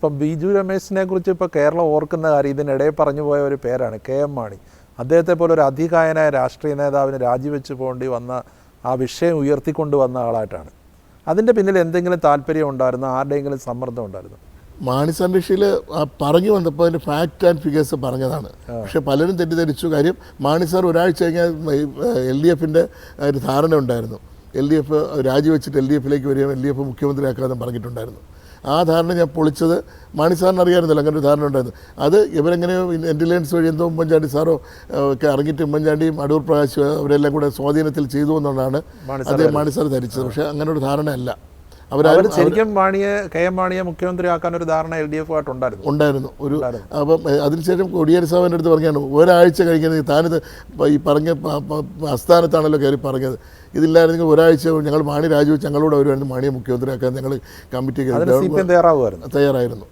ഇപ്പം ബിജു രമേശിനെ കുറിച്ച് ഇപ്പോൾ കേരളം ഓർക്കുന്ന കാര്യം ഇതിനിടയിൽ പറഞ്ഞു പോയ ഒരു പേരാണ് കെ എം മാണി. അദ്ദേഹത്തെ പോലെ ഒരു അധികായനായ രാഷ്ട്രീയ നേതാവിന് രാജിവെച്ച് പോകേണ്ടി വന്ന ആ വിഷയം ഉയർത്തിക്കൊണ്ട് വന്ന ആളായിട്ടാണ്. അതിന്റെ പിന്നിൽ എന്തെങ്കിലും താല്പര്യം ഉണ്ടായിരുന്നു? ആരുടെയെങ്കിലും സമ്മർദ്ദം ഉണ്ടായിരുന്നു? മാണി സംരക്ഷയിൽ പറഞ്ഞു വന്നപ്പോൾ അതിന്റെ ഫാക്റ്റ് ആൻഡ് ഫിഗേഴ്സ് പറഞ്ഞതാണ്. പക്ഷെ പലരും തെറ്റിദ്ധരിച്ചു. കാര്യം മാണി സാർ ഒരാഴ്ച കഴിഞ്ഞാൽ എൽ ഡി എഫിന്റെ ഒരു ധാരണ ഉണ്ടായിരുന്നു. എൽ ഡി എഫ് രാജിവെച്ചിട്ട് എൽ ഡി എഫിലേക്ക് വരികയും എൽ ഡി എഫ് മുഖ്യമന്ത്രിയാക്കാമെന്ന് പറഞ്ഞിട്ടുണ്ടായിരുന്നു. ആ ധാരണ ഞാൻ പൊളിച്ചത് മാണി സാറിന് അറിയാമായിരുന്നല്ലോ അങ്ങനെ ഒരു ധാരണ ഉണ്ടായിരുന്നു. അത് ഇവരെങ്ങനെയോ ഇന്റലിജൻസ് വഴി എന്തോ ഉമ്മൻചാണ്ടി സാറോ ഒക്കെ ഇറങ്ങിയിട്ട് ഉമ്മൻചാണ്ടിയും അടൂർ പ്രകാശ് അവരെല്ലാം കൂടെ സ്വാധീനത്തിൽ ചെയ്തു എന്നുള്ളതാണ് അദ്ദേഹം മാണി സാർ ധരിച്ചത്. പക്ഷേ അങ്ങനെ ഒരു ധാരണയല്ല. അവർ ശരിക്കും മാണിയെ കെ എം മാണിയെ മുഖ്യമന്ത്രിയാക്കാൻ ഒരു ധാരണ എൽ ഡി എഫ് ആയിട്ടുണ്ടായിരുന്നു ഉണ്ടായിരുന്നു. ഒരു. അപ്പം അതിനുശേഷം കൊടിയേരി സാബിന്റെ അടുത്ത് പറഞ്ഞാണ് ഒരാഴ്ച കഴിക്കുന്നത് താനിത് ഈ പറഞ്ഞ അസ്ഥാനത്താണല്ലോ ആസ്ഥാനത്താണല്ലോ കയറി പറഞ്ഞത്. ഇതില്ലായിരുന്നെങ്കിൽ ഒരാഴ്ച ഞങ്ങൾ മാണി രാജിവെച്ച് ഞങ്ങളോട് വരുമായിരുന്നു മാണിയെ മുഖ്യമന്ത്രിയാക്കാൻ ഞങ്ങൾ കമ്മിറ്റിക്ക് തയ്യാറായിരുന്നു.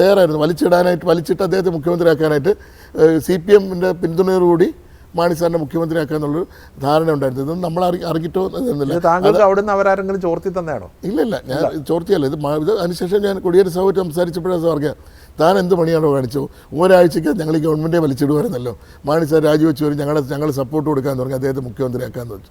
തയ്യാറായിരുന്നു. വലിച്ചിടാനായിട്ട് വലിച്ചിട്ട് അദ്ദേഹത്തെ മുഖ്യമന്ത്രിയാക്കാനായിട്ട് സി പി എമ്മിന്റെ പിന്തുണയോടുകൂടി മാണി സാറിനെ മുഖ്യമന്ത്രിയാക്കുക എന്നുള്ളൊരു ധാരണ ഉണ്ടായിരുന്നു. ഇതൊന്നും നമ്മൾ അറി അറിഞ്ഞിട്ടോ എന്നില്ല ഇത് നിന്ന് അവരാരെങ്കിലും ചോർത്തി തന്നെയാണോ? ഇല്ല ഇല്ല. ഞാൻ ചോർത്തിയല്ല. ഇത് ഇത് അതിനുശേഷം ഞാൻ കൊടിയേരി സാഹുമായിട്ട് സംസാരിച്ചപ്പോഴാണ് അറിയാം താൻ എന്ത് പണിയാണോ കാണിച്ചു? ഒരാഴ്ചയ്ക്ക് ഞങ്ങൾ ഈ ഗവൺമെന്റേ വലിച്ചിടുമായിരുന്നല്ലോ. മാണി സാർ രാജിവെച്ച് വരും ഞങ്ങളെ ഞങ്ങൾ സപ്പോർട്ട് കൊടുക്കാൻ തുടങ്ങി അദ്ദേഹത്തെ മുഖ്യമന്ത്രിയാക്കാന്ന് വെച്ചു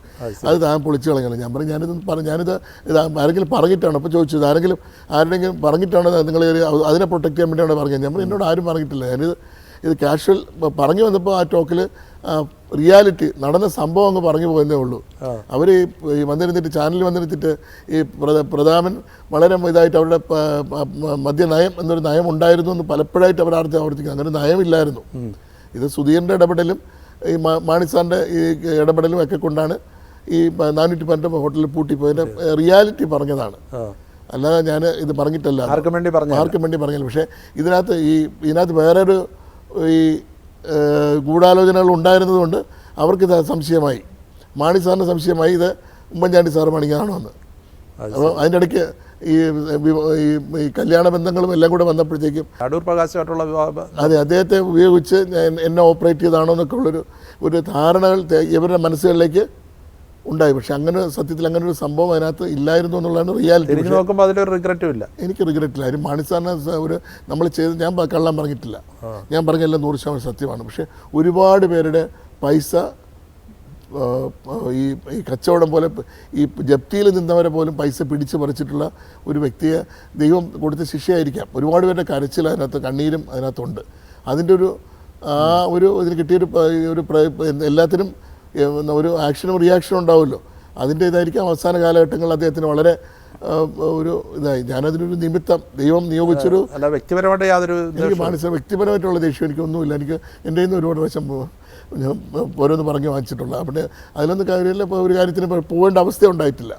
അത് താൻ പൊളിച്ചു കളഞ്ഞല്ലോ. ഞാൻ പറഞ്ഞു ഞാനിത് പറഞ്ഞു ഞാനിത് ഇത് ആരെങ്കിലും പറഞ്ഞിട്ടാണ്? അപ്പോൾ ചോദിച്ചത് ആരെങ്കിലും ആരുടെങ്കിലും പറഞ്ഞിട്ടാണ് നിങ്ങൾ അതിനെ പ്രൊട്ടക്ട് ചെയ്യാൻ വേണ്ടിയാണ് പറഞ്ഞത്? ഞാൻ പറഞ്ഞു എന്നോട് ആരും പറഞ്ഞിട്ടില്ല. ഞാനിത് ഇത് കാഷ്വൽ പറഞ്ഞു വന്നപ്പോൾ ആ ടോക്കിൽ റിയാലിറ്റി നടന്ന സംഭവം അങ്ങ് പറഞ്ഞു പോയെന്നേ ഉള്ളൂ. അവർ ഈ വന്നിരുന്നിട്ട് ചാനലിൽ വന്നിരുന്നിട്ട് ഈ പ്രധ- പ്രധാനമൻ വളരെ ഇതായിട്ട് അവരുടെ മദ്യ നയം എന്നൊരു നയം ഉണ്ടായിരുന്നു എന്ന് പലപ്പോഴായിട്ട് അവർ ആർത്തി ആവർത്തിക്കുന്നു. അങ്ങനെ നയമില്ലായിരുന്നു. ഇത് സുധീറിന്റെ ഇടപെടലും ഈ മാണിസാറിന്റെ ഈ ഇടപെടലും ഒക്കെ കൊണ്ടാണ് ഈ നാനൂറ്റി പന്ത്രണ്ട് ഹോട്ടലിൽ പൂട്ടിപ്പോയതിന്റെ റിയാലിറ്റി പറഞ്ഞതാണ്. അല്ലാതെ ഞാൻ ഇത് പറഞ്ഞിട്ടല്ല. ആർക്കും വേണ്ടി പറഞ്ഞു ആർക്കും വേണ്ടി പറഞ്ഞില്ല. പക്ഷേ ഇതിനകത്ത് ഈ ഇതിനകത്ത് വേറൊരു ഈ ഗൂഢാലോചനകൾ ഉണ്ടായിരുന്നതുകൊണ്ട് അവർക്ക് ഇത് സംശയമായി. മാണി സാറിന് സംശയമായി ഇത് ഉമ്മൻചാണ്ടി സാറ് മണിക്കാണോ എന്ന്. അപ്പോൾ അതിന്റെ ഇടയ്ക്ക് ഈ ഈ കല്യാണ ബന്ധങ്ങളും എല്ലാം കൂടെ വന്നപ്പോഴത്തേക്കും അടൂർ പ്രകാശമായിട്ടുള്ള വിവാഹം. അതെ അദ്ദേഹത്തെ ഉപയോഗിച്ച് എന്നെ ഓപ്പറേറ്റ് ചെയ്താണോ എന്നൊക്കെ ഉള്ളൊരു ഒരു ധാരണകൾ ഇവരുടെ മനസ്സുകളിലേക്ക് ഉണ്ടായി. പക്ഷെ അങ്ങനെ സത്യത്തിൽ അങ്ങനെ ഒരു സംഭവം അതിനകത്ത് ഇല്ലായിരുന്നു എന്നുള്ളതാണ് റിയാലിറ്റി നോക്കുമ്പോൾ അതിലൊരു റിഗ്രറ്റും ഇല്ല. എനിക്ക് റിഗ്രറ്റ് ഇല്ല. കാര്യം മാണിസാറിന് ഒരു നമ്മൾ ചെയ്ത് ഞാൻ കള്ളം പറഞ്ഞിട്ടില്ല. ഞാൻ പറഞ്ഞല്ല നൂറ് ശതമാനം സത്യമാണ്. പക്ഷേ ഒരുപാട് പേരുടെ പൈസ ഈ ഈ കച്ചവടം പോലെ ഈ ജപ്തിയിൽ നിന്നവരെ പോലും പൈസ പിടിച്ച് പറിച്ചിട്ടുള്ള ഒരു വ്യക്തിയെ ദൈവം കൊടുത്ത ശിക്ഷയായിരിക്കാം. ഒരുപാട് പേരുടെ കരച്ചിൽ അതിനകത്ത് കണ്ണീരും അതിനകത്തുണ്ട്. അതിന്റെ ഒരു ആ ഒരു ഇതിന് കിട്ടിയൊരു ഒരു എല്ലാത്തിനും ഒരു ആക്ഷനും റിയാക്ഷനും ഉണ്ടാവുമല്ലോ. അതിന്റെ ഇതായിരിക്കും അവസാന കാലഘട്ടങ്ങളിൽ അദ്ദേഹത്തിന് വളരെ ഒരു ഇതായി. ഞാനതിനൊരു നിമിത്തം ദൈവം നിയോഗിച്ചൊരു അല്ല വ്യക്തിപരമായിട്ട് യാതൊരു എനിക്ക് മാനസിക വ്യക്തിപരമായിട്ടുള്ള ദേഷ്യം എനിക്കൊന്നുമില്ല എനിക്ക് എന്റെ നിന്ന് ഒരുപാട് വശം ഞാൻ ഓരോന്ന് പറഞ്ഞ് വാങ്ങിച്ചിട്ടുള്ള. അവിടെ അതിലൊന്നും കാര്യമില്ല. ഇപ്പോൾ ഒരു കാര്യത്തിന് പോകേണ്ട അവസ്ഥ ഉണ്ടായിട്ടില്ല.